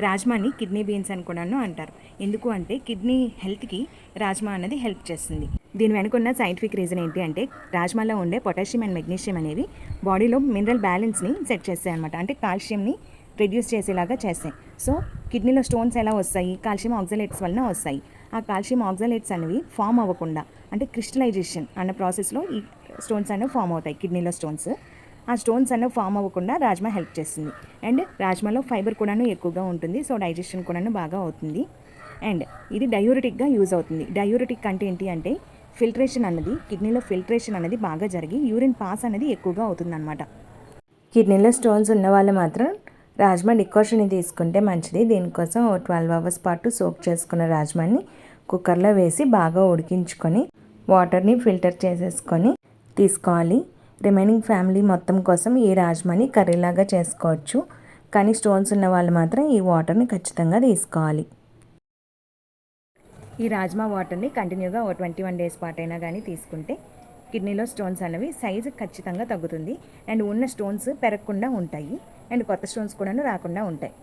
రాజ్మాని kidney beans అని కూడాను అంటారు. ఎందుకు అంటే కిడ్నీ హెల్త్కి రాజ్మా అనేది హెల్ప్ చేస్తుంది. దీని వెనుకున్న సైంటిఫిక్ రీజన్ ఏంటి అంటే రాజ్మాలో ఉండే పొటాషియం అండ్ మెగ్నీషియం అనేవి బాడీలో మినరల్ బ్యాలెన్స్ని సెట్ చేస్తాయి అనమాట అంటే కాల్షియంని రెడ్యూస్ చేసేలాగా చేస్తాయి. సో కిడ్నీలో స్టోన్స్ ఎలా వస్తాయి? కాల్షియం ఆక్సలేట్స్ వలన వస్తాయి. ఆ కాల్షియం ఆక్సలేట్స్ అనేవి ఫామ్ అవ్వకుండా అంటే క్రిస్టలైజేషన్ అన్న ప్రాసెస్లో ఈ స్టోన్స్ అనేవి ఫామ్ అవుతాయి కిడ్నీలో స్టోన్స్. ఆ స్టోన్స్ అనేవి ఫామ్ అవ్వకుండా రాజ్మా హెల్ప్ చేస్తుంది. అండ్ రాజ్మాలో ఫైబర్ కూడాను ఎక్కువగా ఉంటుంది. సో డైజెషన్ కూడాను బాగా అవుతుంది. అండ్ ఇది డయూరిటిక్గా యూజ్ అవుతుంది. డయూరిటిక్ అంటే ఏంటి అంటే ఫిల్ట్రేషన్ అన్నది కిడ్నీలో ఫిల్ట్రేషన్ అనేది బాగా జరిగి యూరిన్ పాస్ అనేది ఎక్కువగా అవుతుందన్నమాట. కిడ్నీలో స్టోన్స్ ఉన్న వాళ్ళు మాత్రం రాజ్మా డికాషన్ని తీసుకుంటే మంచిది. దీనికోసం ఓ ట్వెల్వ్ అవర్స్ పాటు సోక్ చేసుకున్న రాజ్మాని కుక్కర్లో వేసి బాగా ఉడికించుకొని వాటర్ని ఫిల్టర్ చేసేసుకొని తీసుకోవాలి. రిమైనింగ్ ఫ్యామిలీ మొత్తం కోసం ఈ రాజ్మాని కర్రీలాగా చేసుకోవచ్చు. కానీ స్టోన్స్ ఉన్న వాళ్ళు మాత్రం ఈ వాటర్ని ఖచ్చితంగా తీసుకోవాలి. ఈ రాజ్మా వాటర్ని కంటిన్యూగా ఓ ట్వంటీ వన్ డేస్ పాటు అయినా కానీ తీసుకుంటే కిడ్నీలో స్టోన్స్ అనేవి సైజు ఖచ్చితంగా తగ్గుతుంది. అండ్ ఉన్న స్టోన్స్ పెరగకుండా ఉంటాయి. అండ్ కొత్త స్టోన్స్ కూడా రాకుండా ఉంటాయి.